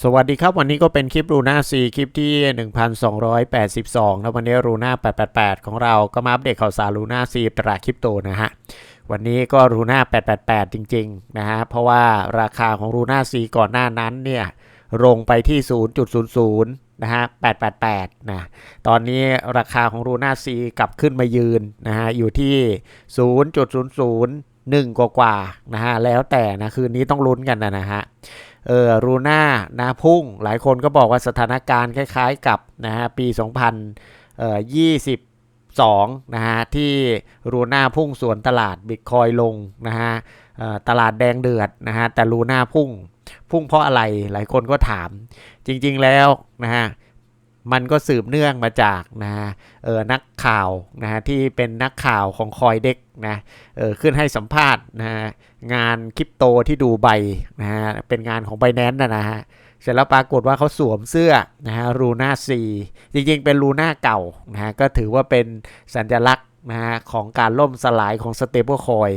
สวัสดีครับวันนี้ก็เป็นคลิปรูน่าซีคลิปที่ 1282แล้ววันนี้รูน่า888 ของเราก็มาอัปเดตข่าวสารรูน่าซีตลาดคริปโตนะฮะวันนี้ก็รูน่า888 จริงๆนะฮะเพราะว่าราคาของรูน่าซีก่อนหน้านั้นเนี่ยลงไปที่ 0.00 นะฮะ 888 นะ ตอนนี้ราคาของรูน่าซีกลับขึ้นมายืนนะฮะอยู่ที่ 0.00 1กว่าๆนะฮะแล้วแต่นะคืนนี้ต้องลุ้นกันนะฮะ เออรูน่านะพุ่ง หลายคนก็บอกว่าสถานการณ์คล้ายๆกับนะฮะปี 2000เอ่อ22นะฮะที่รูน่าพุ่งสวนตลาดบิตคอยลงนะฮะอ่อตลาดแดงเดือดนะฮะแต่รูน่าพุ่ง พุ่งเพราะอะไรหลายคนก็ถามจริงๆแล้วนะฮะ มันก็สืบเนื่องมาจากนะฮะเออนักข่าวนะฮะที่เป็นนักข่าวของคอยเด็กนะเออขึ้นให้สัมภาษณ์นะฮะงานคริปโตที่ดูใบนะฮะเป็นงานของไบแนนนะนะฮะเสร็จแล้วปรากฏว่าเขาสวมเสื้อนะฮะรูน่าซีจริงๆเป็นรูน่าเก่านะฮะก็ถือว่าเป็นสัญลักษณ นะฮะของการล่มสลายของสเตเบิลคอย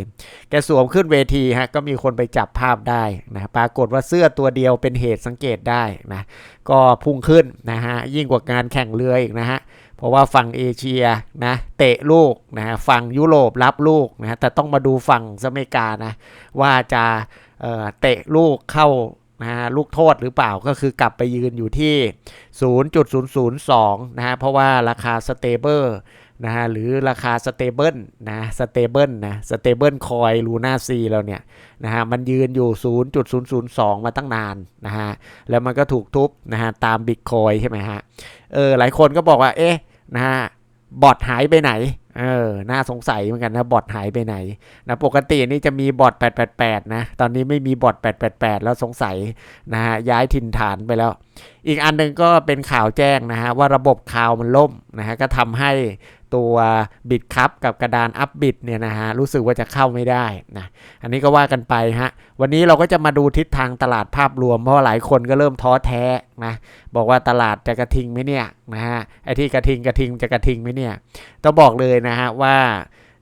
แกสวมขึ้นเวทีฮะก็มีคนไปจับภาพได้นะปรากฏว่าเสื้อตัวเดียวเป็นเหตุสังเกตได้นะก็พุ่งขึ้นนะฮะยิ่งกว่างานแข่งเรืออีกนะฮะเพราะว่าฝั่งเอเชียนะเตะลูกนะฮะฝั่งยุโรปรับลูกนะฮะแต่ต้องมาดูฝั่งอเมริกานะว่าจะเอ่อเตะลูกเข้านะฮะลูกโทษหรือเปล่าก็คือกลับไปยืนอยู่ที่ 0.002 นะฮะเพราะว่าราคาสเตเบิล นะฮะหรือราคาสเตเบิลนะสเตเบิลนะสเตเบิลคอยลูน่าซีเราเนี่ยนะฮะมันยืนอยู่ 0.002 มาตั้งนานนะฮะแล้วมันก็ถูกทุบนะฮะตามบิตคอยใช่ไหมฮะเออหลายคนก็บอกว่าเอ๊ะนะฮะบอทหายไปไหนเออน่าสงสัยเหมือนกันนะบอทหายไปไหนนะปกตินี่จะมีบอท888นะตอนนี้ไม่มีบอท888 แล้วสงสัยนะฮะย้ายถิ่นฐานไปแล้ว อีกอันหนึ่งก็เป็นข่าวแจ้งนะฮะว่าระบบข่าวมันล่มนะฮะก็ทำให้ ตัวบิตคัพกับกระดานอัพบิตเนี่ยนะฮะรู้สึกว่าจะเข้าไม่ได้นะอันนี้ก็ว่ากันไปฮะวันนี้เราก็จะมาดูทิศทางตลาดภาพรวมเพราะหลายคนก็เริ่มท้อแท้นะบอกว่าตลาดจะกระทิงไหมเนี่ยนะฮะไอ้ที่กระทิงกระทิงจะกระทิงไหมเนี่ยต้องบอกเลยนะฮะว่า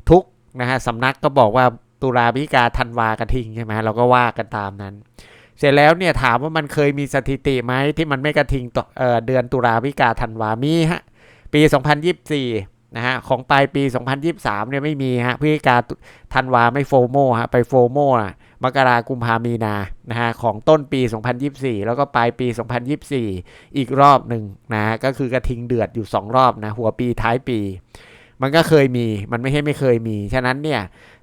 ทุกนะฮะสำนักก็บอกว่าตุลาพิกาธันวากระทิงใช่ไหมเราก็ว่ากันตามนั้นเสร็จแล้วเนี่ยถามว่ามันเคยมีสถิติไหมที่มันไม่กระทิงต่อเเดือนตุลาพิกาธันวามีฮะปี 2024 นะฮะของปลายปี 2023เนี่ยไม่มีฮะพฤศจิกาธันวาไม่โฟโมฮะไปโฟโมนะมกรากุมภามีนานะฮะของต้นปี 2024 แล้วก็ปลายปี 2024 อีกรอบหนึ่งนะฮะก็คือกระทิงเดือดอยู่ 2 รอบนะหัวปีท้ายปี มันก็เคยมี มันไม่ใช่ไม่เคยมี ฉะนั้นเนี่ย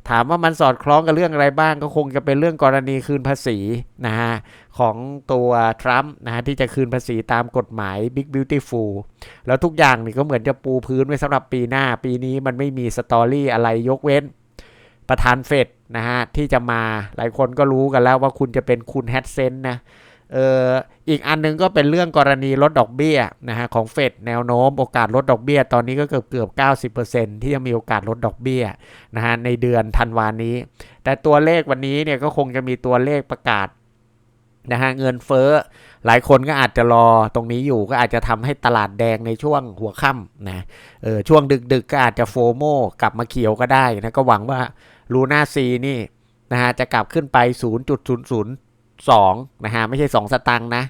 ถามว่ามันสอดคล้องกับเรื่องอะไรบ้างก็คงจะเป็นเรื่องกรณีคืนภาษีนะฮะของตัวทรัมป์นะฮะที่จะคืนภาษีตามกฎหมาย Big Beautiful แล้วทุกอย่างนี่ก็เหมือนจะปูพื้นไว้สำหรับปีหน้า ปีนี้มันไม่มีสตอรี่อะไรยกเว้น ประธานเฟดนะฮะที่จะมาหลายคนก็รู้กันแล้วว่าคุณจะเป็นคุณแฮตเซนนะ อออีกอันนึงก็เป็นเรื่องกรณีลดดอกเบี้ยนะฮะของเฟดแนวโน้มโอกาสลดดอกเบี้ย ตอนนี้ก็เกือบเกือบ 90%ที่จะมีโอกาสลดดอกเบี้ยนะฮะในเดือนธันวานี้ แต่ตัวเลขวันนี้เนี่ยก็คงจะมีตัวเลขประกาศนะฮะเงินเฟ้อหลายคนก็อาจจะรอตรงนี้อยู่ก็อาจจะทำให้ตลาดแดงในช่วงหัวค่ำนะเออช่วงดึกๆก็อาจจะโฟโมกลับมาเขียวก็ได้นะก็หวังว่าลูน่าซีนี่นะฮะจะกลับขึ้นไป 0.02นะฮะไม่ใช่ 2 สตังค์นะ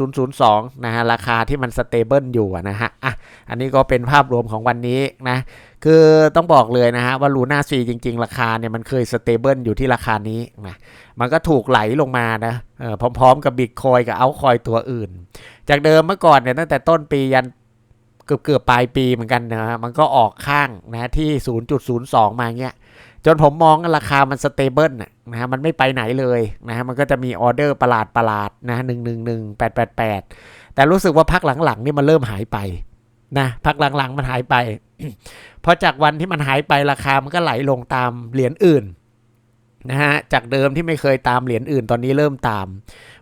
0.002นะฮะราคาที่มันสเตเบิลอยู่นะฮะอะอันนี้ก็เป็นภาพรวมของวันนี้นะคือต้องบอกเลยนะฮะว่าลูน่าซีจริง ๆ ราคาเนี่ยมันเคยสเตเบิลอยู่ที่ราคานี้นะมันก็ถูกไหลลงมานะเออพร้อมๆกับบิตคอยกับเอาคอยตัวอื่น จากเดิมเมื่อก่อนเนี่ยตั้งแต่ต้นปียันเกือบเกือบปลายปีเหมือนกันนะฮะมันก็ออกข้างนะที่ 0.02 มาเงี้ย จนผมมองราคามันสเตเบิลนะฮะมันไม่ไปไหนเลยนะฮะมันก็จะมีออเดอร์ประหลาดประหลาดนะหนึ่งหนึ่งหนึ่งแปดแปดแปดแต่รู้สึกว่าพักหลังๆนี่มันเริ่มหายไปนะพักหลังๆมันหายไป เพราะจากวันที่มันหายไปราคามันก็ไหลลงตามเหรียญอื่นนะฮะจากเดิมที่ไม่เคยตามเหรียญอื่นตอนนี้เริ่มตาม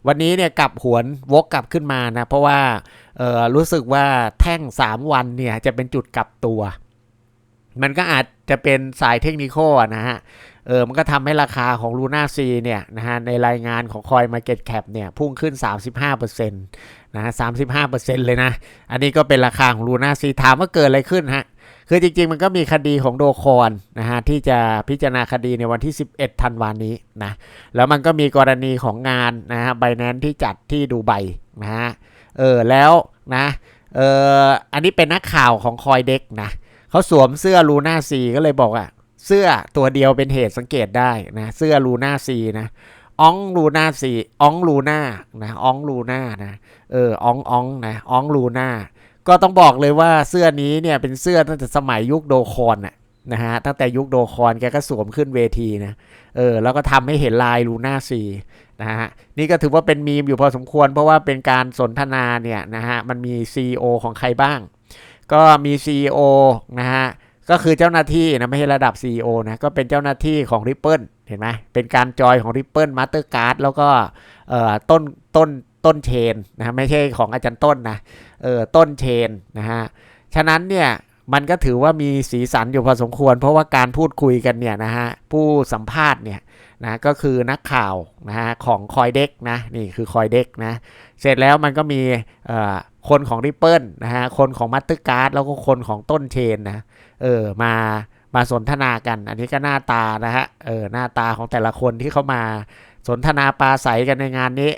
วันนี้เนี่ยกลับหวนวกกลับขึ้นมานะเพราะว่าเออรู้สึกว่าแท่ง 3 วันเนี่ยจะเป็นจุดกลับตัว มันก็อาจจะเป็นสายเทคนิคนะฮะ เออ มันก็ทำให้ราคาของ Luna C เนี่ยนะฮะในรายงานของ Coin Market Cap เนี่ยพุ่งขึ้น 35%นะฮะ 35%เลยนะ อันนี้ก็เป็นราคาของ Luna C ถามว่าเกิดอะไรขึ้นฮะคคือจริงๆ มันก็มีคดีของโดคอนนะฮะที่จะพิจารณาคดีในวันที่ 11 ธันวานี้นะ แล้วมันก็มีกรณีของงานนะฮะไบแนนที่จัดที่ดูไบนะฮะ เออแล้วนะ เอออันนี้เป็นนักข่าวของคอยเด็กนะ เขาสวมเสื้อลูน่าซีก็เลยบอกอะเสื้อตัวเดียวเป็นเหตุสังเกตได้นะ เสื้อลูน่าซีนะอองลูน่าซีอองลูน่านะอองลูน่านะเอออองอองนะอองลูน่าก็ต้องบอกเลยว่าเสื้อนี้เนี่ยเป็นเสื้อตั้งแต่สมัยยุคโดคอนนะนะฮะตั้งแต่ยุคโดคอนแกก็สวมขึ้นเวทีนะเออแล้วก็ทำให้เห็นลายลูน่าซีนะฮะนี่ก็ถือว่าเป็นมีมอยู่พอสมควร เพราะว่าเป็นการสนทนาเนี่ยนะฮะมันมี CEO ของใครบ้าง ก็มี CEO นะฮะ ก็คือเจ้าหน้าที่นะ ไม่ใช่ระดับ CEO นะ ก็เป็นเจ้าหน้าที่ของ Ripple เห็นไหมเป็นการจอยของ Ripple Mastercard แล้วก็ต้นต้นต้นเชนนะฮะไม่ใช่ของอาจารย์ต้นนะเออต้นเชนนะฮะ ฉะนั้นเนี่ยมันก็ถือว่ามีสีสันอยู่พอสมควร เพราะว่าการพูดคุยกันเนี่ยนะฮะผู้สัมภาษณ์เนี่ยนะก็คือนักข่าวนะฮะของคอยเด็กนะนี่คือคอยเด็กนะเสร็จแล้วมันก็มีเอ่อ คนของ Ripple นะฮะ คนของมัตเตอร์การ์ดแล้วก็คนของต้นเชนนะ เออ มามาสนทนากัน อันนี้ก็หน้าตานะฮะ เออ หน้าตาของแต่ละคนที่เขามาสนทนาปราศัยกันในงานนี้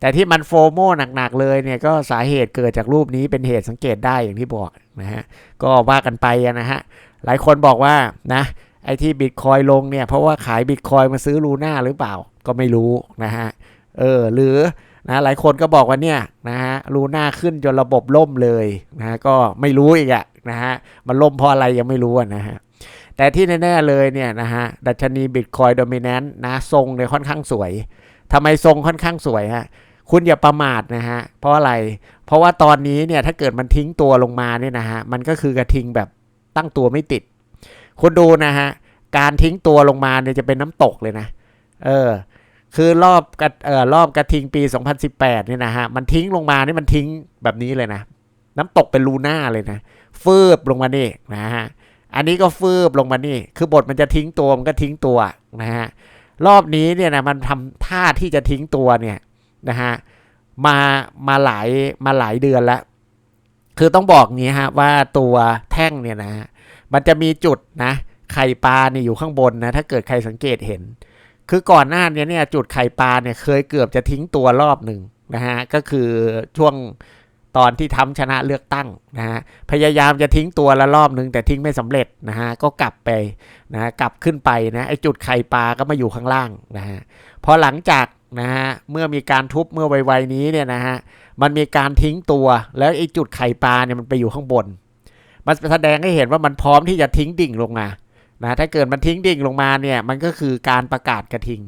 แต่ที่มันโฟโมหนักๆเลยเนี่ยก็สาเหตุเกิดจากรูปนี้เป็นเหตุสังเกตได้อย่างที่บอกนะฮะ ก็ว่ากันไปนะฮะ หลายคนบอกว่านะไอ้ที่บิตคอยลงเนี่ยเพราะว่าขายบิตคอยมาซื้อลูน่าหรือเปล่าก็ไม่รู้นะฮะ เออ หรือ นะหลายคนก็บอกว่าเนี่ยนะฮะลูน่าขึ้นจนระบบล่มเลยนะฮะก็ไม่รู้อีกอะนะฮะมันล่มเพราะอะไรยังไม่รู้อะนะฮะแต่ที่แน่ๆเลยเนี่ยนะฮะดัชนีบิตคอยโดมิเนนต์นะทรงเนี่ยค่อนข้างสวยทำไมทรงค่อนข้างสวยฮะคุณอย่าประมาทนะฮะเพราะอะไร เพราะว่าตอนนี้เนี่ยถ้าเกิดมันทิ้งตัวลงมาเนี่ยนะฮะมันก็คือกระทิงแบบตั้งตัวไม่ติด คุณดูนะฮะการทิ้งตัวลงมาเนี่ยจะเป็นน้ำตกเลยนะ เออ คือรอบกระเอ่อรอบกระทิงปี 2018เนี่ยนะฮะมันทิ้งลงมานี่มันทิ้งแบบนี้เลยนะ น้ำตกเป็นลูน่าเลยนะฟืบลงมานี่นะฮะอันนี้ก็ฟืบลงมานี่ คือบทมันจะทิ้งตัวมันก็ทิ้งตัวนะฮะรอบนี้เนี่ยนะมันทำท่าที่จะทิ้งตัวเนี่ยนะฮะมามาหลายมาหลายเดือนแล้วคือต้องบอกงี้ฮะว่าตัวแท่งเนี่ยนะฮะมันจะมีจุดนะไข่ปลาเนี่ยอยู่ข้างบนนะถ้าเกิดใครสังเกตเห็น คือก่อนหน้านี้เนี่ยจุดไข่ปลาเนี่ยเคยเกือบจะทิ้งตัวรอบหนึ่งนะฮะก็คือช่วงตอนที่ทำชนะเลือกตั้งนะฮะพยายามจะทิ้งตัวละรอบหนึ่งแต่ทิ้งไม่สำเร็จนะฮะก็กลับไปนะกลับขึ้นไปนะไอจุดไข่ปลาก็มาอยู่ข้างล่างนะฮะพอหลังจากนะฮะเมื่อมีการทุบเมื่อไวๆนี้เนี่ยนะฮะมันมีการทิ้งตัวแล้วไอ้จุดไข่ปลาเนี่ยมันไปอยู่ข้างบน มันแสดงให้เห็นว่ามันพร้อมที่จะทิ้งดิ่งลงมา นะถ้าเกิดมันทิ้งดิ่งลงมาเนี่ยมันก็คือการประกาศกระทิง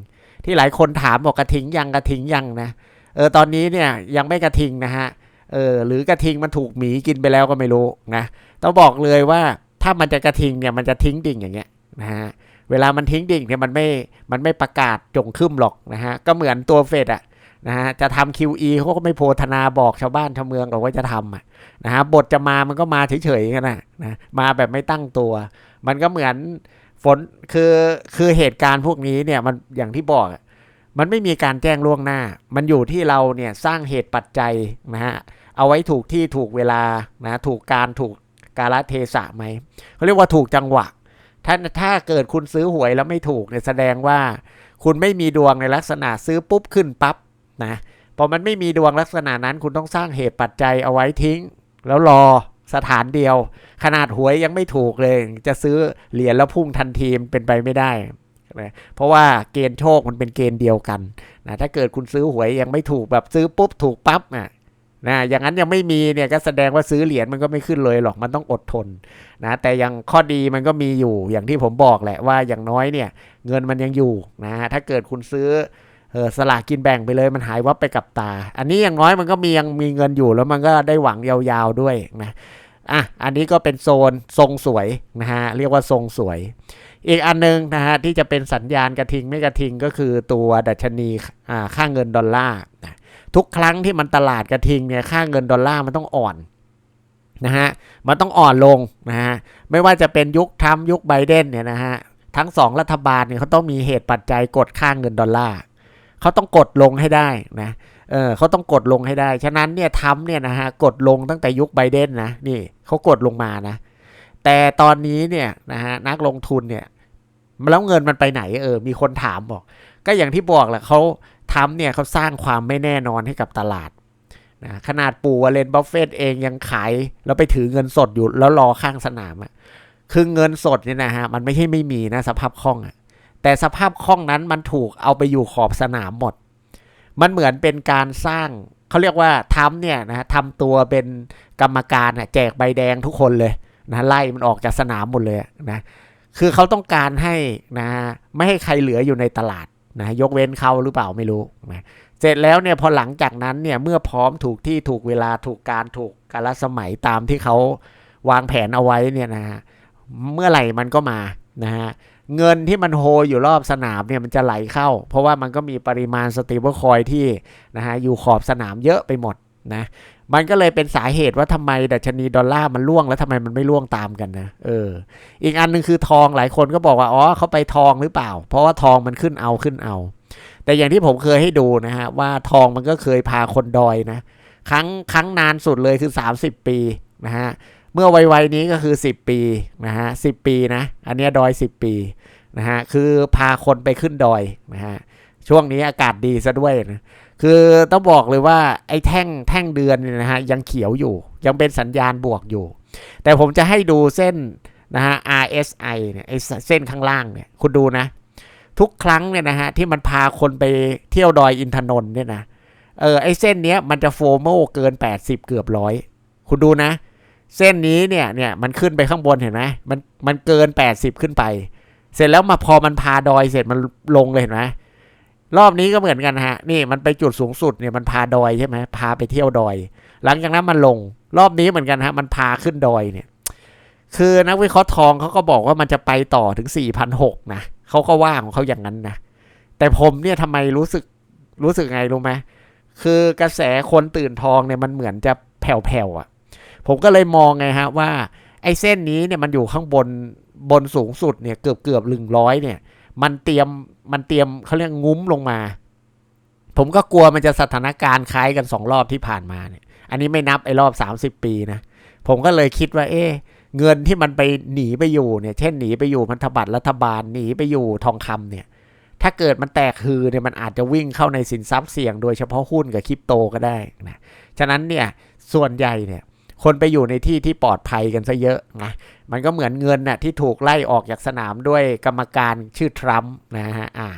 ที่หลายคนถามบอกกระทิงยังกระทิงยังนะเออตอนนี้เนี่ยยังไม่กระทิงนะฮะเออหรือกระทิงมันถูกหมีกินไปแล้วก็ไม่รู้นะต้องบอกเลยว่าถ้ามันจะกระทิงเนี่ยมันจะทิ้งดิ่งอย่างเงี้ยนะฮะเวลามันทิ้งดิ่งเนี่ยมันไม่มันไม่ประกาศจงขึ้นหรอกนะฮะก็เหมือนตัวเฟดอะนะฮะจะทำ QE เขาก็ไม่โพธนาบอกชาวบ้านชาวเมืองหรอกว่าจะทำอะนะฮะบทจะมามันก็มาเฉยๆกันนะนะมาแบบไม่ตั้งตัว มันก็เหมือนฝนคือคือเหตุการณ์พวกนี้เนี่ยมันอย่างที่บอกมันไม่มีการแจ้งล่วงหน้า มันอยู่ที่เราเนี่ยสร้างเหตุปัจจัยนะฮะเอาไว้ถูกที่ถูกเวลานะถูกการถูกกาลเทศะไหมเขาเรียกว่าถูกจังหวะ ถ้าถ้าเกิดคุณซื้อหวยแล้วไม่ถูกเนี่ยแสดงว่า คุณไม่มีดวงในลักษณะซื้อปุ๊บขึ้นปั๊บนะพอมันไม่มีดวงลักษณะนั้น คุณต้องสร้างเหตุปัจจัยเอาไว้ทิ้ง แล้วรอ สถานเดียว ขนาดหวยยังไม่ถูกเลย จะซื้อเหรียญแล้วพุ่งทันทีมนเป็นไปไม่ได้นะเพราะว่าเกณฑ์โชคมันเป็นเกณฑ์เดียวกันนะถ้าเกิดคุณซื้อหวยยังไม่ถูกแบบซื้อปุ๊บถูกปั๊บอะนะอย่างนั้นยังไม่มีเนี่ยก็แสดงว่าซื้อเหรียญมันก็ไม่ขึ้นเลยหรอกมันต้องอดทนนะแต่ยังข้อดีมันก็มีอยู่อย่างที่ผมบอกแหละว่าอย่างน้อยเนี่ยเงินมันยังอยู่นะถ้าเกิดคุณซื้อเออสลากกินแบ่งไปเลยมันหายวับไปกับตา อันนี้อย่างน้อยมันก็มียังมีเงินอยู่แล้วมันก็ได้หวังยาวๆด้วยนะ อะอันนี้ก็เป็นโซนทรงสวยนะฮะเรียกว่าทรงสวย อีกอันนึงนะฮะที่จะเป็นสัญญาณกระทิงไม่กระทิงก็คือตัวดัชนีอ่าค่าเงินดอลลาร์ทุกครั้งที่มันตลาดกระทิงเนี่ยค่าเงินดอลลาร์มันต้องอ่อนนะฮะมันต้องอ่อนลงนะฮะไม่ว่าจะเป็นยุคทรัมป์ยุคไบเดนเนี่ยนะฮะทั้งสองรัฐบาลเนี่ยเขาต้องมีเหตุปัจจัยกดค่าเงินดอลลาร์เขาต้องกดลงให้ได้นะ เออเขาต้องกดลงให้ได้ ฉะนั้นเนี่ยทรัมป์เนี่ยนะฮะกดลงตั้งแต่ยุคไบเดนนะนี่เขากดลงมานะ แต่ตอนนี้เนี่ยนะฮะนักลงทุนเนี่ยแล้วเงินมันไปไหนเออ มีคนถามบอก ก็อย่างที่บอกแหละเขาทำเนี่ยเขาสร้างความไม่แน่นอนให้กับตลาดนะขนาดปู่วอร์เรนบัฟเฟตเองยังขายแล้วไปถือเงินสดอยู่แล้วรอข้างสนามอะคือเงินสดเนี่ยนะฮะมันไม่ใช่ไม่มีนะสภาพคล่องอะแต่สภาพคล่องนั้นมันถูกเอาไปอยู่ขอบสนามหมด มันเหมือนเป็นการสร้างเขาเรียกว่าทำเนี่ยนะทำตัวเป็นกรรมการแจกใบแดงทุกคนเลยนะไล่มันออกจากสนามหมดเลยนะคือเขาต้องการให้นะไม่ให้ใครเหลืออยู่ในตลาดนะยกเว้นเขาหรือเปล่าไม่รู้นะเสร็จแล้วเนี่ยพอหลังจากนั้นเนี่ยเมื่อพร้อมถูกที่ถูกเวลาถูกการถูกกาลสมัยตามที่เขาวางแผนเอาไว้เนี่ยนะฮะเมื่อไหร่มันก็มานะฮะ เงินที่มันโฮอยู่รอบสนามเนี่ยมันจะไหลเข้า เพราะว่ามันก็มีปริมาณสตีเบิลคอยที่นะฮะอยู่ขอบสนามเยอะไปหมดนะมันก็เลยเป็นสาเหตุว่าทำไมดัชนีดอลลาร์มันร่วงแล้วทำไมมันไม่ร่วงตามกันนะเออ อีกอันหนึงคือทองหลายคนก็บอกว่าอ๋อเขาไปทองหรือเปล่า เพราะว่าทองมันขึ้นเอาขึ้นเอา แต่อย่างที่ผมเคยให้ดูนะฮะว่าทองมันก็เคยพาคนดอยนะ ครั้งครั้งนานสุดเลยคือ 30 ปีนะฮะ เมื่อวัยๆนี้ก็คือ 10 ปีนะฮะสิปีนะ อันนี้ดอย 10 ปีนะฮะคือพาคนไปขึ้นดอยนะฮะช่วงนี้อากาศดีซะด้วยนะคือต้องบอกเลยว่าไอ้แท่งแท่งเดือนเนี่ยนะฮะยังเขียวอยู่ ยังเป็นสัญญาณบวกอยู่ แต่ผมจะให้ดูเส้นนะฮะ RSI เนี่ยไอ้เส้นข้างล่างเนี่ยคุณดูนะ ทุกครั้งเนี่ยนะฮะที่มันพาคนไปเที่ยวดอยอินทนนท์เนี่ยนะเออไอ้เส้นเนี้ยมันจะโฟโมเกิน 80 เกือบร้อยคุณดูนะ เส้นนี้เนี่ยเนี่ยมันขึ้นไปข้างบนเห็นไหมมันมันเกิน 80 ขึ้นไป เสร็จแล้วมาพอมันพาดอยเสร็จมันลงเลยเห็นไหมรอบนี้ก็เหมือนกันฮะ นี่มันไปจุดสูงสุดเนี่ยมันพาดอยใช่ไหมพาไปเที่ยวดอย หลังจากนั้นมันลง รอบนี้เหมือนกันฮะ มันพาขึ้นดอยเนี่ย คือนักวิเคราะห์ทองเขาก็บอกว่ามันจะไปต่อถึง4,600นหกนะเขาก็ว่าของเขาอย่างนั้นนะแต่ผมเนี่ยทำไมรู้สึกรู้สึกไงรู้ไหมคือกระแสคนตื่นทองเนี่ยมันเหมือนจะแผ่วๆอะ ผมก็เลยมองไงฮะว่าไอ้เส้นนี้เนี่ยมันอยู่ข้างบนบนสูงสุดเนี่ยเกือบเกือบหนึ่งร้อยเนี่ย มันเตรียมมันเตรียมเขาเรียกงุ้มลงมา ผมก็กลัวมันจะสถานการณ์คล้ายกันสองรอบที่ผ่านมาเนี่ย อันนี้ไม่นับไอ้รอบ30ปีนะ ผมก็เลยคิดว่า เอ๊เงินที่มันไปหนีไปอยู่เนี่ย เช่นหนีไปอยู่พันธบัตรรัฐบาลหนีไปอยู่ทองคำเนี่ย ถ้าเกิดมันแตกคือเนี่ยมันอาจจะวิ่งเข้าในสินทรัพย์เสี่ยงโดยเฉพาะหุ้นกับคริปโตก็ได้นะ ฉะนั้นเนี่ยส่วนใหญ่เนี่ย คนไปอยู่ในที่ที่ปลอดภัยกันซะเยอะนะมันก็เหมือนเงินน่ะที่ถูกไล่ออกจากสนามด้วยกรรมการชื่อทรัมป์นะฮะอ่า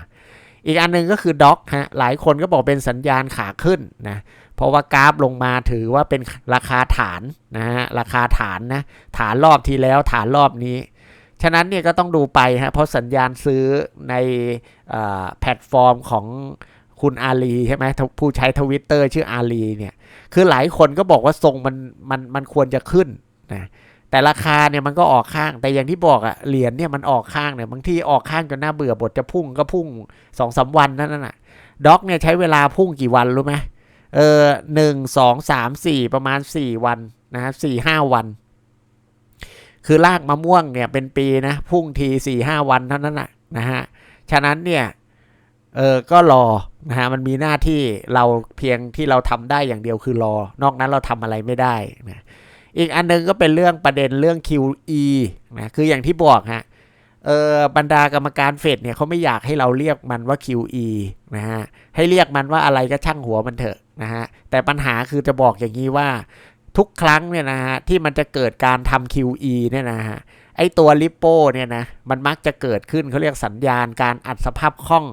อีกอันหนึงก็คือด็อกฮะหลายคนก็บอกเป็นสัญญาณขาขึ้นนะเพราะว่ากราฟลงมาถือว่าเป็นราคาฐานนะฮะราคาฐานนะฐานรอบที่แล้วฐานรอบนี้ ฉะนั้นเนี่ยก็ต้องดูไปฮะเพราะสัญญาณซื้อในแพลตฟอร์มของ คุณอาลีใช่ไหมผู้ใช้ทวิตเตอร์ชื่ออาลีเนี่ยคือหลายคนก็บอกว่าทรงมันมันมันควรจะขึ้นนะแต่ราคาเนี่ยมันก็ออกข้าง แต่อย่างที่บอกอะเหรียญเนี่ยมันออกข้างเนี่ยบางทีออกข้างจนน่าเบื่อบทจะพุ่งก็พุ่งสองสาวันนั่นน่ะด็อกเนี่ยใช้เวลาพุ่งกี่วันรู้ไหมเออหนึ่งสองสามสี่ประมาณสี่วันนะครับสี่ห้าวัน คือลากมะม่วงเนี่ยเป็นปีนะพุ่งทีสี่ห้าวันเท่านั้นน่ะนะฮะฉะนั้นเนี่ย เออก็รอนะฮะมันมีหน้าที่เราเพียงที่เราทำได้อย่างเดียวคือรอ นอกนั้นเราทำอะไรไม่ได้นะอีกอันนึงก็เป็นเรื่องประเด็นเรื่อง QE นะคืออย่างที่บอกฮะเออบรรดากรรมการเฟดเนี่ยเขาไม่อยากให้เราเรียกมันว่า QE นะฮะให้เรียกมันว่าอะไรก็ช่างหัวมันเถอะนะฮะแต่ปัญหาคือจะบอกอย่างนี้ว่าทุกครั้งเนี่ยนะฮะที่มันจะเกิดการทำ QE เนี่ยนะฮะ ไอตัวลิปโปเนี่ยนะมันมักจะเกิดขึ้นเขาเรียกสัญญาณการอัดสภาพคล่อง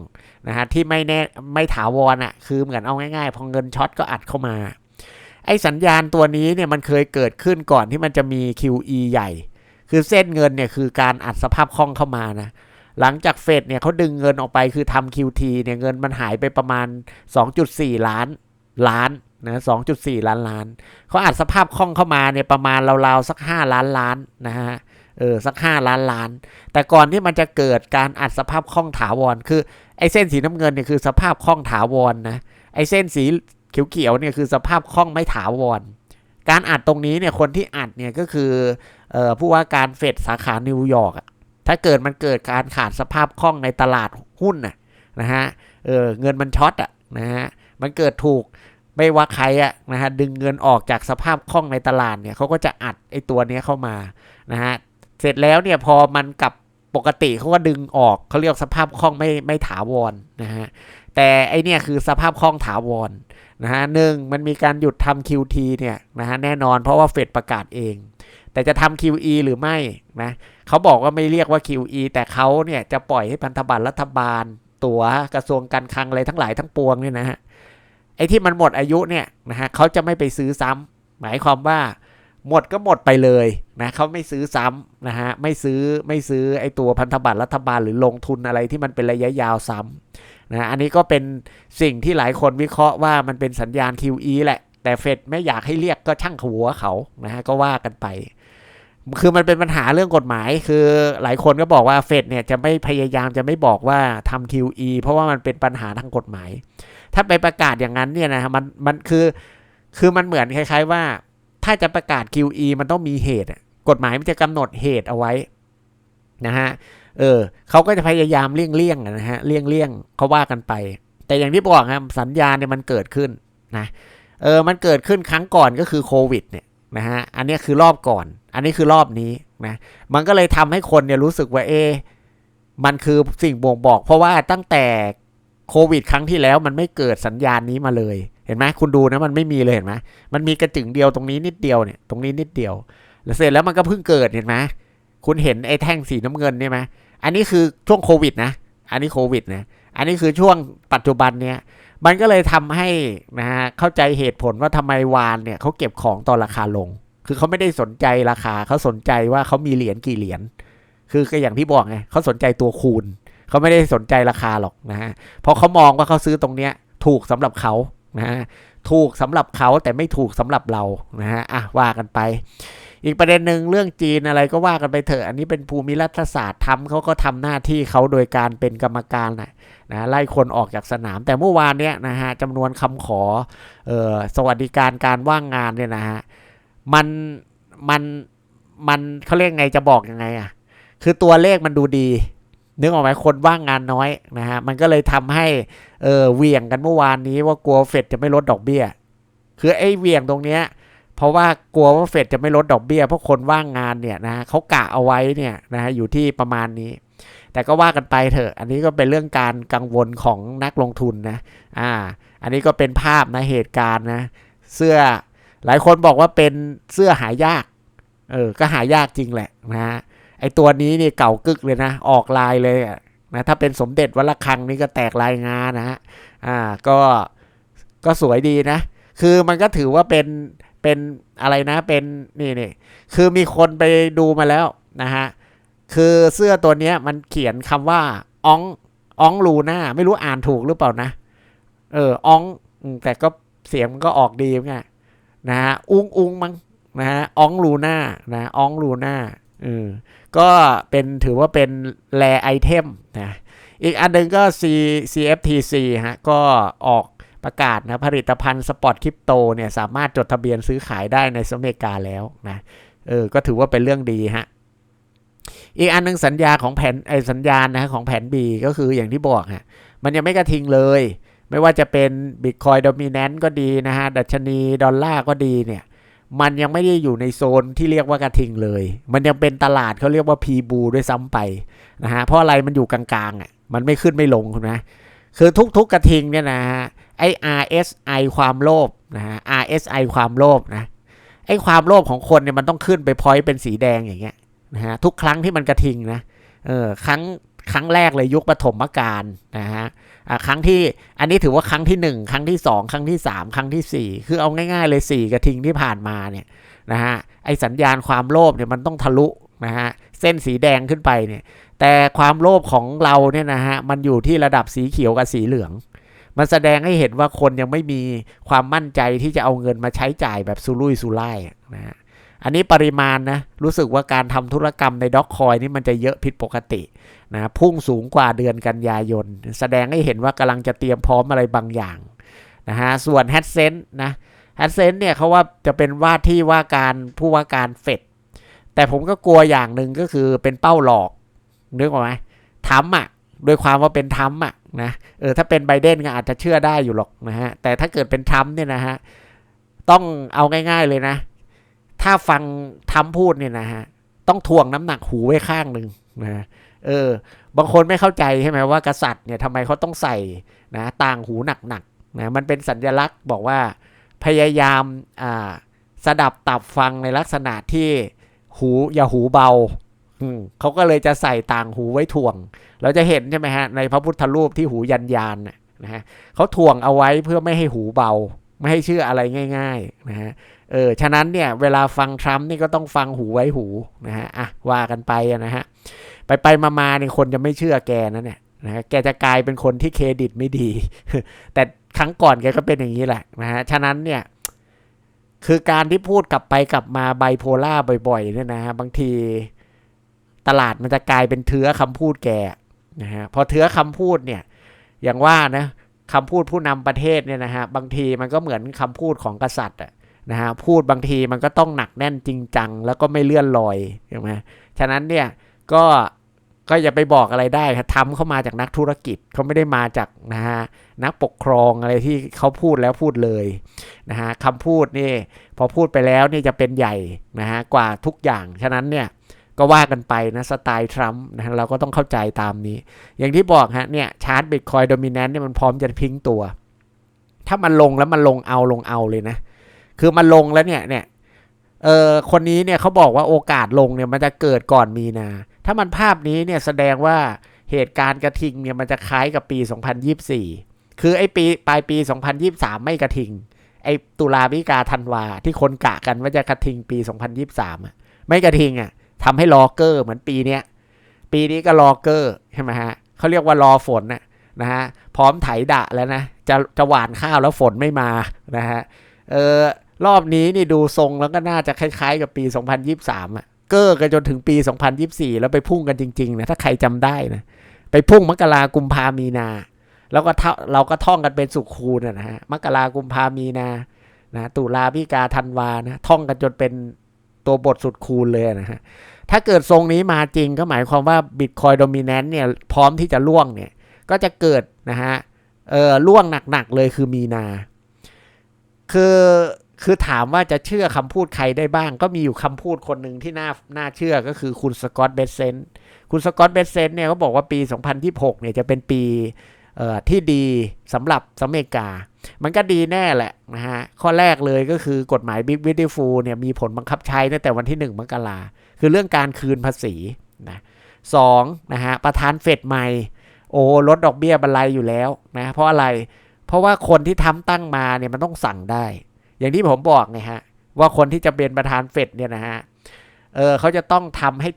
นะฮะที่ไม่แน่ไม่ถาวรอะ่ะคือเหมือนเอาง่ายๆพอเงินช็อตก็อัดเข้ามา ไอสัญญาณตัวนี้เนี่ยมันเคยเกิดขึ้นก่อนที่มันจะมี QE ใหญ่ คือเส้นเงินเนี่ยคือการอัดสภาพคล่องเข้ามานะหลังจากเฟดเนี่ยเขาดึงเงินออกไปคือทำ QT เนี่ยเงินมันหายไปประมาณ 2.4 ล้านล้านนะ2.4 ล้านล้าน เขาอัดสภาพคล่องเข้ามาเนี่ยประมาณราวๆสัก 5 ล้านล้านนะฮะ เออสัก5ล้านล้าน แต่ก่อนที่มันจะเกิดการอัดสภาพคล่องถาวร คือไอ้เส้นสีน้ำเงินเนี่ยคือสภาพคล่องถาวรนะไอ้เส้นสีเขียวๆเนี่ยคือสภาพคล่องไม่ถาวร การอัดตรงนี้เนี่ยคนที่อัดเนี่ยก็คือออผู้ว่าการเฟดสาขานิวยอร์กถ้าเกิดมันเกิดการขาดสภาพคล่องในตลาดหุ้นน่ะนะฮะเออเงินมันช็อตอะนะฮะมันเกิดถูกไม่ว่าใครอะนะฮะดึงเงินออกจากสภาพคล่องในตลาดเนี่ยเขาก็จะอัดไอ้ตัวนี้เข้ามานะฮะ เสร็จแล้วเนี่ยพอมันกลับปกติเขาก็ดึงออกเขาเรียกสภาพคล่องไม่ไม่ถาวรนะฮะแต่ไอเนี่ยคือสภาพคล่องถาวรนะฮะหนึ่งมันมีการหยุดทำ QT เนี่ยนะฮะแน่นอนเพราะว่าเฟดประกาศเอง แต่จะทำ QE หรือไม่นะเขาบอกว่าไม่เรียกว่า QE แต่เขาเนี่ยจะปล่อยให้พันธบัตรรัฐบาล ตัวกระทรวงการคลังอะไรทั้งหลายทั้งปวงเนี่ยนะฮะไอ้ที่มันหมดอายุเนี่ยนะฮะเขาจะไม่ไปซื้อซ้ำหมายความว่าหมดก็หมดไปเลย นะเขาไม่ซื้อซ้ำนะฮะไม่ซื้อไม่ซื้อไอตัวพันธบัตรรัฐบาลหรือลงทุนอะไรที่มันเป็นระยะยาวซ้ำนะอันนี้ก็เป็นสิ่งที่หลายคนวิเคราะห์ว่ามันเป็นสัญญาณ QE แหละ แต่เฟดไม่อยากให้เรียกก็ช่างหัวเขานะฮะก็ว่ากันไป คือมันเป็นปัญหาเรื่องกฎหมาย คือหลายคนก็บอกว่าเฟดเนี่ยจะไม่พยายามจะไม่บอกว่าทำ QE เพราะว่ามันเป็นปัญหาทางกฎหมาย ถ้าไปประกาศอย่างนั้นเนี่ยนะมันมันคือคือมันเหมือนคล้าย ๆว่าถ้าจะประกาศ QE มันต้องมีเหตุ กฎหมายมันจะกำหนดเหตุเอาไว้นะฮะ เออเขาก็จะพยายามเลี่ยงเลี่ยงๆนะฮะ เลี่ยงเลี่ยงๆเขาว่ากันไป แต่อย่างที่บอกครับสัญญาเนี่ยมันเกิดขึ้นนะ เออ มันเกิดขึ้นครั้งก่อนก็คือโควิดเนี่ยนะฮะ อันนี้คือรอบก่อน อันนี้คือรอบนี้นะ มันก็เลยทำให้คนเนี่ยรู้สึกว่าเอ มันคือสิ่งบ่งบอก เพราะว่าตั้งแต่โควิด ครั้งที่แล้วมันไม่เกิดสัญญาณนี้มาเลย เห็นไหมคุณดูนะมันไม่มีเลยเห็นไหมมันมีกระจึงเดียวตรงนี้นิดเดียวเนี่ย ตรงนี้นิดเดียว แล้วเสร็จแล้วมันก็เพิ่งเกิดเห็นไหมคุณเห็นไอ้แท่งสีน้ำเงินเนี่ยไหมอันนี้คือช่วงโควิดนะ อันนี้โควิดนะ อันนี้คือช่วงปัจจุบันเนี่ย มันก็เลยทำให้นะฮะเข้าใจเหตุผลว่าทำไมวานเนี่ยเขาเก็บของตอนราคาลง คือเขาไม่ได้สนใจราคาเขาสนใจว่าเขามีเหรียญกี่เหรียญ คือก็อย่างที่บอกไงเขาสนใจตัวคูณเขาไม่ได้สนใจราคาหรอกนะฮะเพราะเขามองว่าเขาซื้อตรงเนี้ยถูกสำหรับเขานะฮะถูกสำหรับเขาแต่ไม่ถูกสำหรับเรานะฮะอะว่ากันไป อีกประเด็นหนึ่งเรื่องจีนอะไรก็ว่ากันไปเถอะอันนี้เป็นภูมิรัฐศาสตร์ทำเขาก็ทำหน้าที่เขาโดยการเป็นกรรมการนะนะไล่คนออกจากสนาม แต่เมื่อวานเนี้ยนะฮะจำนวนคำขอออสวัสดิการการว่างงานเนี่ยนะฮะมันมันมันเขาเรียกไงจะบอกยังไงอะคือตัวเลขมันดูดีนึกออกไหมคนว่างงานน้อยนะฮะมันก็เลยทำให้เออเวียงกันเมื่อวานนี้ว่ากลัวเฟดจะไม่ลดดอกเบี้ย คือไอ้เวียงตรงเนี้ย เพราะว่ากลัวว่าเฟดจะไม่ลดดอกเบี้ยเพราะคนว่างงานเนี่ยนะเขากะเอาไว้เนี่ยนะฮะอยู่ที่ประมาณนี้ แต่ก็ว่ากันไปเถอะ อันนี้ก็เป็นเรื่องการกังวลของนักลงทุนนะอ่า อันนี้ก็เป็นภาพนะเหตุการณ์นะเสื้อหลายคนบอกว่าเป็นเสื้อหายากเออก็หายากจริงแหละนะฮะไอตัวนี้นี่เก่ากึกเลยนะ ออกลายเลยนะถ้าเป็นสมเด็จวัดระฆังนี่ก็แตกลายงานนะฮะอ่าก็ก็สวยดีนะ คือมันก็ถือว่าเป็น เป็นอะไรนะเป็นนี่นี่คือมีคนไปดูมาแล้วนะฮะคือเสื้อตัวเนี้ยมันเขียนคำว่าอองอองลูน่าไม่รู้อ่านถูกหรือเปล่านะ เอออองแต่ก็เสียงมันก็ออกดีไงนะฮะอุ้งอุ้งมั้งนะฮะอองลูน่านะอองลูน่าเออก็เป็นถือว่าเป็นแรไอเทมนะอีกอันหนึ่งก็ C CFTC ฮะก็ออก ประกาศนะผลิตภัณฑ์สปอร์ตคริปโตเนี่ยสามารถจดทะเบียนซื้อขายได้ในสหรัฐอเมริกาแล้วนะเออก็ถือว่าเป็นเรื่องดีฮะอีกอันหนึงสัญญาของแผนไอสัญญาณนะของแผน B ก็คืออย่างที่บอกฮะมันยังไม่กระทิงเลย ไม่ว่าจะเป็น Bitcoin Dominant ก็ดีนะฮะ ดัชนีดอลลาร์ก็ดีเนี่ย มันยังไม่ได้อยู่ในโซนที่เรียกว่ากระทิงเลย มันยังเป็นตลาดเขาเรียกว่า P บูด้วยซ้ำไปนะฮะเพราะอะไรมันอยู่กลางๆอะมันไม่ขึ้นไม่ลงใช่ไหมคือทุกๆกระทิงเนี่ยนะฮะ ไอ้ RSI ความโลภนะฮะ RSI ความโลภนะไอ้ความโลภของคนเนี่ยมันต้องขึ้นไปพอยต์เป็นสีแดงอย่างเงี้ยนะฮะทุกครั้งที่มันกระทิงนะเออครั้งครั้งแรกเลยยุคปฐมกาลนะฮะครั้งที่อันนี้ถือว่าครั้งที่หนึ่งครั้งที่สองครั้งที่สามครั้งที่สี่คือเอาง่ายๆเลยสี่กระทิงที่ผ่านมาเนี่ยนะฮะไอสัญญาณความโลภเนี่ยมันต้องทะลุนะฮะเส้นสีแดงขึ้นไปเนี่ยแต่ความโลภของเราเนี่ยนะฮะมันอยู่ที่ระดับสีเขียวกับสีเหลือง มันแสดงให้เห็นว่าคนยังไม่มีความมั่นใจที่จะเอาเงินมาใช้จ่ายแบบสุรุ่ยสุร่ายนะฮะอันนี้ปริมาณนะรู้สึกว่าการทำธุรกรรมในด็อกคอยนี่มันจะเยอะผิดปกตินะพุ่งสูงกว่าเดือนกันยายน แสดงให้เห็นว่ากำลังจะเตรียมพร้อมอะไรบางอย่างนะฮะส่วนแฮดเซนนะแฮดเซนเนี่ยเขาว่าจะเป็นว่าที่ว่าการผู้ว่าการเฟดแต่ผมก็กลัวอย่างหนึ่งก็คือเป็นเป้าหลอกนึกออกไหมทำอะโดยความว่าเป็นทำอะ นะเออถ้าเป็นไบเดนก็อาจจะเชื่อได้อยู่หรอกนะฮะแต่ถ้าเกิดเป็นทรัมป์เนี่ยนะฮะต้องเอาง่าย ๆเลยนะ ถ้าฟังทำพูดเนี่ยนะฮะต้องถ่วงน้ำหนักหูไว้ข้างหนึ่งนะเออบางคนไม่เข้าใจใช่ไหมว่ากษัตริย์เนี่ยทำไมเขาต้องใส่นะต่างหูหนักๆนะมันเป็นสัญลักษณ์บอกว่าพยายามอ่าสดับตับฟังในลักษณะที่หูอย่าหูเบา เขาก็เลยจะใส่ต่างหูไว้ถ่วง เราจะเห็นใช่ไหมฮะ ในพระพุทธรูปที่หูยันยานนะฮะเขาถ่วงเอาไว้เพื่อไม่ให้หูเบา ไม่ให้เชื่ออะไรง่าย ๆ นะฮะเออฉะนั้นเนี่ยเวลาฟังทรัมป์นี่ก็ต้องฟังหูไว้หูนะฮะอะว่ากันไปนะฮะไปไปมามาเนี่ยคนจะไม่เชื่อแกนะเนี่ยนะฮะแกจะกลายเป็นคนที่เครดิตไม่ดี แต่ครั้งก่อนแกก็เป็นอย่างนี้แหละนะฮะฉะนั้นเนี่ยคือการที่พูดกลับไปกลับมาไบโพล่าบ่อยๆเนี่ยนะฮะบางที ตลาดมันจะกลายเป็นเทือคำพูดแกนะฮะพอเทือคำพูดเนี่ยอย่างว่านะคำพูดผู้นำประเทศเนี่ยนะฮะบางทีมันก็เหมือนคำพูดของกษัตริย์อะนะฮะพูดบางทีมันก็ต้องหนักแน่นจริงจัง แล้วก็ไม่เลื่อนลอยใช่ไหมฉะนั้นเนี่ยก็ก็อย่าไปบอกอะไรได้ครับทำเข้ามาจากนักธุรกิจเขาไม่ได้มาจากนะฮะนักปกครองอะไรที่เขาพูดแล้วพูดเลยนะฮะคำพูดนี่พอพูดไปแล้วนี่จะเป็นใหญ่นะฮะกว่าทุกอย่างฉะนั้นเนี่ย ก็ว่ากันไปนะสไตล์ทรัมป์นะฮะเราก็ต้องเข้าใจตามนี้ อย่างที่บอกฮะเนี่ยชาร์ตบิตคอยโดมิ n น n เนี่ยมันพร้อมจะพิงตัว ถ้ามันลงแล้วมันลงเอาลงเอาเลยนะ คือมันลงแล้วเนี่ยเนี่ยเออคนนี้เนี่ยเขาบอกว่าโอกาสลงเนี่ยมันจะเกิดก่อนมีนา ถ้ามันภาพนี้เนี่ยแสดงว่าเหตุการณ์กระทิงเนี่ยมันจะคล้ายกับปี 2024 คือไอ้ปีปลายปี 2023 ไม่กระทิง ไอ้ตุลาพิกาธันวาที่คนกะกันว่าจะกระทิงปี 2023อะไม่กระทิงอะ ทำให้รอเกอร์เหมือนปีเนี้ยปีนี้ก็รอเกอร์ใช่ไหมฮะเขาเรียกว่ารอฝนนะนะฮะพร้อมไถดะแล้วนะจะจะหวานข้าวแล้วฝนไม่มานะฮะเออรอบนี้นี่ดูทรงแล้วก็น่าจะคล้ายๆ กับปี 2023อะเกอร์กันจนถึงปี 2024 แล้วไปพุ่งกันจริงๆนะถ้าใครจำได้นะไปพุ่งมกรากุมภามีนา แล้วก็เท่าเราก็ท่องกันเป็นสุขคูณนะนะฮะมกรากุมภามีนานะตุลาพิกาธันวานะท่องกันจนเป็น ตัวบทสุดคูณเลยนะฮะ ถ้าเกิดทรงนี้มาจริงก็หมายความว่า Bitcoin Dominant เนี่ยพร้อมที่จะล่วงเนี่ย ก็จะเกิดนะฮะเออล่วงหนักๆเลยคือมีนา คือคือถามว่าจะเชื่อคำพูดใครได้บ้าง ก็มีอยู่คำพูดคนหนึ่งที่น่าน่าเชื่อก็คือคุณสกอตเบสเซนคุณสกอตเบสเซนเนี่ยเขาบอกว่าปี 2026เนี่ยจะเป็นปี ที่ดีสำหรับสหรัฐอเมริกา มันก็ดีแน่แหละนะฮะ ข้อแรกเลยก็คือกฎหมาย Big Beautiful เนี่ยมีผลบังคับใช้ตั้งแต่วันที่ 1 มกราคือเรื่องการคืนภาษีนะสองนะฮะ ประธานเฟดใหม่ โอ้ลดดอกเบี้ยบรรลัยอยู่แล้วนะเพราะอะไรเพราะว่าคนที่ทำตั้งมาเนี่ยมันต้องสั่งได้ อย่างที่ผมบอกไงฮะว่าคนที่จะเป็นประธานเฟดเนี่ยนะฮะเออเขาจะต้องทำให้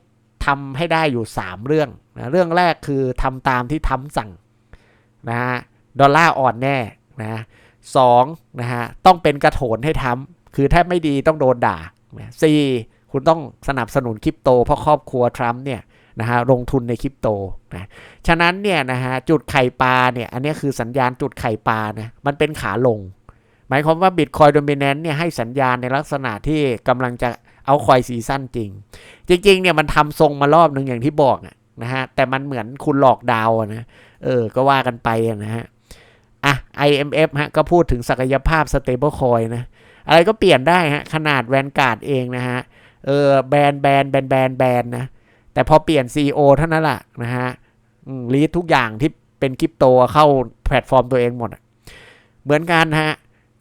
ทำให้ได้อยู่ 3 เรื่องนะเรื่องแรกคือทำตามที่ทำสั่ง นะฮะดอลลาร์อ่อนแน่นะสองนะฮะต้องเป็นกระโถนให้ทำคือถ้าไม่ดีต้องโดนด่าสี่คุณต้องสนับสนุนคริปโต เพราะครอบครัวทรัมป์เนี่ยนะฮะลงทุนในคริปโตนะฉะนั้นเนี่ยนะฮะจุดไข่ปลาเนี่ยอันนี้คือสัญญาณจุดไข่ปลานะมันเป็นขาลง หมายความว่า Bitcoin Dominant เนี่ยให้สัญญาณในลักษณะที่กำลังจะเอาคอยซีซั่นจริง จริงๆเนี่ยมันทำทรงมารอบหนึ่งอย่างที่บอกนะฮะแต่มันเหมือนคุณหลอกดาวนะ เออ ก็ว่ากันไปอะนะฮะ อะ IMF ฮะ ก็พูดถึงศักยภาพ Stable Coin นะ อะไรก็เปลี่ยนได้ฮะ ขนาดแวนการ์ดเองนะฮะ เออ แบนแบนแบนแบนแบนนะ แต่พอเปลี่ยน CEO เท่านั้นแหละนะฮะรีดทุกอย่างที่เป็นคริปโตเข้าแพลตฟอร์มตัวเองหมด เหมือนกันฮะ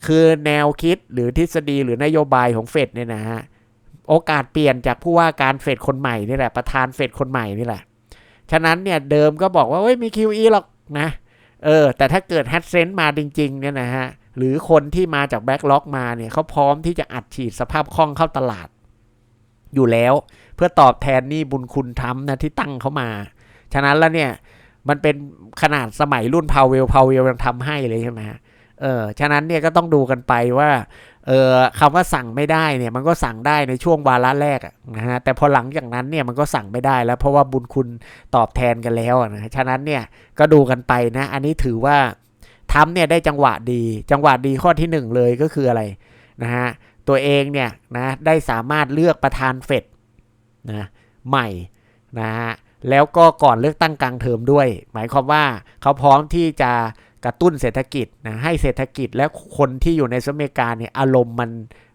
คือแนวคิดหรือทฤษฎีหรือนโยบายของเฟดเนี่ยนะฮะ โอกาสเปลี่ยนจากผู้ว่าการเฟดคนใหม่นี่แหละ ประธานเฟดคนใหม่นี่แหละ ฉะนั้นเนี่ยเดิมก็บอกว่าเฮ้ยมี QE หรอกนะเออแต่ถ้าเกิดแฮตเซนต์มาจริงๆเนี่ยนะฮะหรือคนที่มาจากแบ็กล็อกมาเนี่ยเขาพร้อมที่จะอัดฉีดสภาพคล่องเข้าตลาด อยู่แล้วเพื่อตอบแทนนี่บุญคุณทรัมนะที่ตั้งเขามา ฉะนั้นแล้วเนี่ยมันเป็นขนาดสมัยรุ่นพาวเวลพาวเวลยังทำให้เลยใช่ไหมเออฉะนั้นเนี่ยก็ต้องดูกันไปว่า เออคำว่าสั่งไม่ได้เนี่ยมันก็สั่งได้ในช่วงวาระแรกนะฮะแต่พอหลังจากนั้นเนี่ยมันก็สั่งไม่ได้แล้วเพราะว่าบุญคุณตอบแทนกันแล้วนะฉะนั้นเนี่ยก็ดูกันไปนะอันนี้ถือว่าทำเนี่ยได้จังหวะดี จังหวะดีข้อที่หนึ่งเลยก็คืออะไรนะฮะตัวเองเนี่ยนะได้สามารถเลือกประธานเฟดนะใหม่นะฮะแล้วก็ก่อนเลือกตั้งกลางเทอมด้วย หมายความว่าเขาพร้อมที่จะ กระตุ้นเศรษฐกิจนะให้เศรษฐกิจและคนที่อยู่ในสหรัฐอเมริกาเนี่ยอารมณ์มัน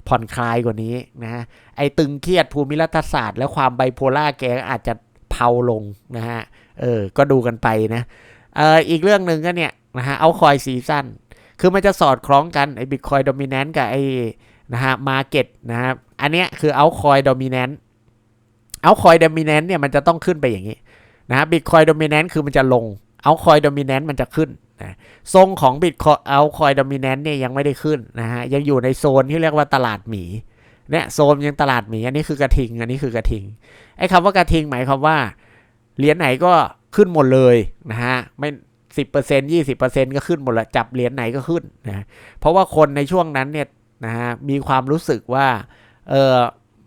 ผ่อนคลายกว่านี้นะฮะไอ้ตึงเครียดภูมิรัฐศาสตร์ และความไบโพล่าแกอาจจะเผาลงนะฮะเออก็ดูกันไปนะเอออีกเรื่องหนึ่งก็เนี่ยนะฮะเอาคอยซีซั่นคือมันจะสอดคล้องกันไอ้บิตคอยโดมิเนนต์กับไอ้นะฮะมาเก็ตนะฮะอันเนี้ยคือเอาคอยโดมิเนนต์เอาคอยโดมิเนนต์เนี่ยมันจะต้องขึ้นไปอย่างนี้นะฮะบิตคอยโดมิเนนต์คือมันจะลงเอาคอยโดมิเนนต์มันจะขึ้น นะทรงของบิตคอยเอาคอยโดมิเนนต์เนี่ยยังไม่ได้ขึ้นนะฮะยังอยู่ในโซนที่เรียกว่าตลาดหมีเนี่ยโซนยังตลาดหมีอันนี้คือกระทิงอันนี้คือกระทิงไอ้คำว่ากระทิงหมายความว่าเหรียญไหนก็ขึ้นหมดเลยนะฮะไม่สิบเปอร์เซ็นยี่สิบเปอร์เซ็นก็ขึ้นหมดละจับเหรียญไหนก็ขึ้นนะเพราะว่าคนในช่วงนั้นเนี่ยนะฮะมีความรู้สึกว่าเออ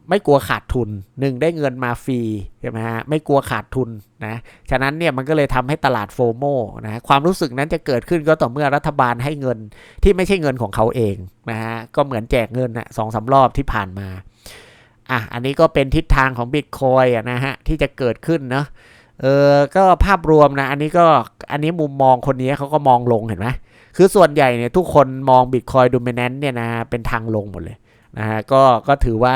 ไม่กลัวขาดทุนหนึ่งได้เงินมาฟรีใช่ไหมฮะไม่กลัวขาดทุนนะฉะนั้นเนี่ยมันก็เลยทำให้ตลาดโฟโมนะความรู้สึกนั้นจะเกิดขึ้นก็ต่อเมื่อรัฐบาลให้เงินที่ไม่ใช่เงินของเขาเองนะฮะก็เหมือนแจกเงินนะสองสารอบที่ผ่านมาอะอันนี้ก็เป็นทิศทางของบิตคอยนะฮะที่จะเกิดขึ้นเนาะเออก็ภาพรวมนะอันนี้ก็อันนี้มุมมองคนนี้เขาก็มองลงเห็นไหมคือส่วนใหญ่เนี่ยทุกคนมองบิตคอยดูเมนแนนเนี่ยนะเป็นทางลงหมดเลย นะฮะก็ก็ถือว่า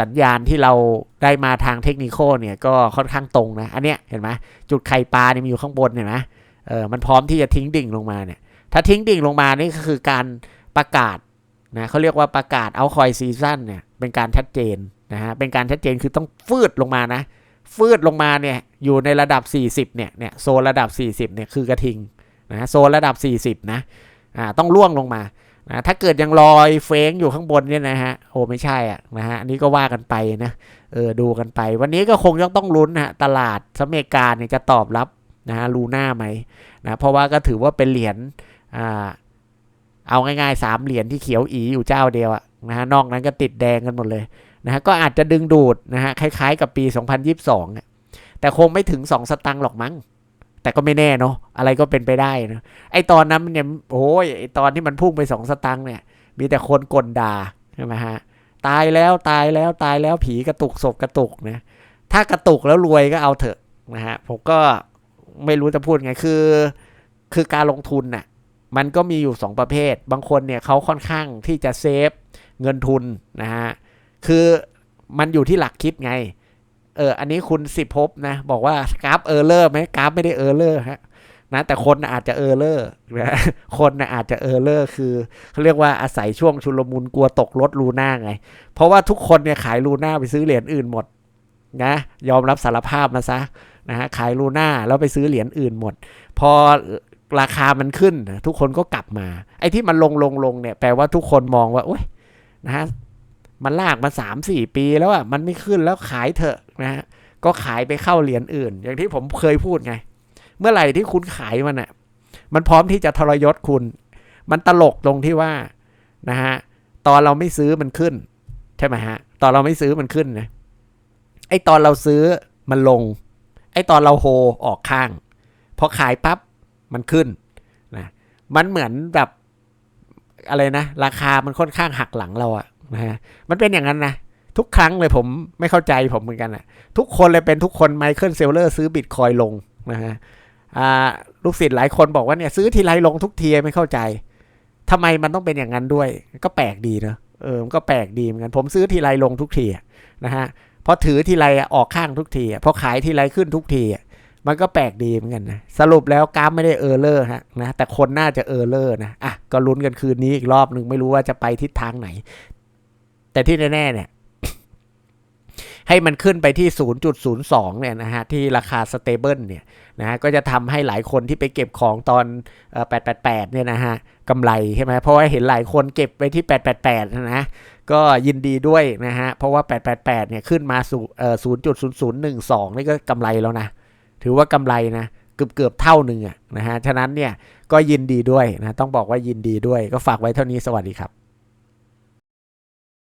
สัญญาณที่เราได้มาทางเทคนิคเนี่ยก็ค่อนข้างตรงนะ อันเนี้ยเห็นไหมจุดไข่ปลาเนี่ยมันอยู่ข้างบนเห็นไหมเออมันพร้อมที่จะทิ้งดิ่งลงมาเนี่ย ถ้าทิ้งดิ่งลงมานี่ก็คือการประกาศนะเขาเรียกว่าประกาศเอาคอยซีซั่นเนี่ยเป็นการชัดเจนนะฮะเป็นการชัดเจนคือต้องฟืดลงมานะ ฟืดลงมาเนี่ยอยู่ในระดับ 40เนี่ยเนี่ยโซนระดับ 40เนี่ยคือกระทิงนะโซนระดับ 40นะอ่าต้องล่วงลงมา นะถ้าเกิดยังลอยเฟ้งอยู่ข้างบนเนี่ยนะฮะโอ้ไม่ใช่อะนะฮะอันนี้ก็ว่ากันไปนะเออดูกันไป วันนี้ก็คงยังต้องลุ้นนะตลาดสเมกาเนี่ยจะตอบรับนะฮะลูน่าไหมนะเพราะว่าก็ถือว่าเป็นเหรียญอ่าเอาง่ายๆสามเหรียญที่เขียวอีอยู่เจ้าเดียวอะนะฮะนอกนั้นก็ติดแดงกันหมดเลยนะฮะก็อาจจะดึงดูดนะฮะคล้ายๆกับปี 2022อะแต่คงไม่ถึง 2 สตังค์หรอกมั้ง แต่ก็ไม่แน่เนาะอะไรก็เป็นไปได้นะไอตอนนั้นเนี่ยโอ้ยไอตอนที่มันพุ่งไปสองสตังค์เนี่ย มีแต่คนกลด่าใช่ไหมฮะตายแล้วตายแล้วตายแล้วผีกระตุกศพกระตุกนะถ้ากระตุกแล้วรวยก็เอาเถอะนะฮะผมก็ไม่รู้จะพูดไงคือ คือการลงทุนน่ะมันก็มีอยู่ 2 ประเภท บางคนเนี่ยเขาค่อนข้างที่จะเซฟเงินทุนนะฮะคือมันอยู่ที่หลักคิดไง เอออันนี้คุณสิภพนะ บอกว่ากราฟเออร์เลอร์ไหมกราฟไม่ได้เออร์เลอร์ฮะนะแต่คนอาจจะเออร์เลอร์นะคนนะอาจจะเออร์เลอร์คือเขาเรียกว่าอาศัยช่วงชุลมุนกลัวตกรถลูน่าไง เพราะว่าทุกคนเนี่ยขายลูน่าไปซื้อเหรียญอื่นหมดนะยอมรับสารภาพมาซะนะฮะขายลูน่าแล้วไปซื้อเหรียญอื่นหมด พอราคามันขึ้น ทุกคนก็กลับมา ไอ้ที่มันลงลงลงเนี่ยแปลว่าทุกคนมองว่าโอ้ยนะฮะ มันลากมาสามสี่ปีแล้วอะมันไม่ขึ้นแล้วขายเถอะนะฮะก็ขายไปเข้าเหรียญอื่น อย่างที่ผมเคยพูดไง เมื่อไหร่ที่คุณขายมันอะ มันพร้อมที่จะทรยศคุณ มันตลกตรงที่ว่านะฮะตอนเราไม่ซื้อมันขึ้น ใช่ไหมฮะ ตอนเราไม่ซื้อมันขึ้นนะไอตอนเราซื้อมันลง ไอตอนเราโฮออกข้างพอขายปั๊บมันขึ้นนะมันเหมือนแบบอะไรนะ ราคามันค่อนข้างหักหลังเราอะ นะฮะมันเป็นอย่างนั้นนะทุกครั้งเลยผมไม่เข้าใจผมเหมือนกันอะทุกคนเลยเป็นทุกคนไมเคิลเซลเลอร์ซื้อบิตคอยลงนะฮะลูกศิษย์หลายคนบอกว่าเนี่ยซื้อทีไรลงทุกทีไม่เข้าใจทำไมมันต้องเป็นอย่างนั้นด้วย ก็แปลกดีเนะเออมันก็แปลกดีเหมือนกันผมซื้อทีไรลงทุกทีนะฮะพอถือทีไรออกข้างทุกทีพอขายทีไรขึ้นทุกทีมันก็แปลกดีเหมือนกันนะสรุปแล้วกราฟไม่ได้เออร์เลอร์ฮะนะแต่คนน่าจะเออร์เลอร์นะอะก็ลุ้นกันคืนนี้อีกรอบหนึ่งไม่รู้ว่าจะไปทิศทางไหน แต่ที่แน่ๆเนี่ย ให้มันขึ้นไปที่ 0.02 เนี่ยนะฮะ ที่ราคาสเตเบิลเนี่ยนะฮะก็จะทำให้หลายคนที่ไปเก็บของตอน 888 เนี่ยนะฮะกำไรใช่ไหมเพราะว่าเห็นหลายคนเก็บไปที่ 888 นะ ก็ยินดีด้วยนะฮะ เพราะว่า 888 เนี่ยขึ้นมาสู่เอ่อ0.0012 นี่ก็กำไรแล้วนะ ถือว่ากำไรนะเกือบเกือบเท่าหนึ่งอะนะฮะ ฉะนั้นเนี่ยก็ยินดีด้วยนะ ต้องบอกว่ายินดีด้วย ก็ฝากไว้เท่านี้ สวัสดีครับ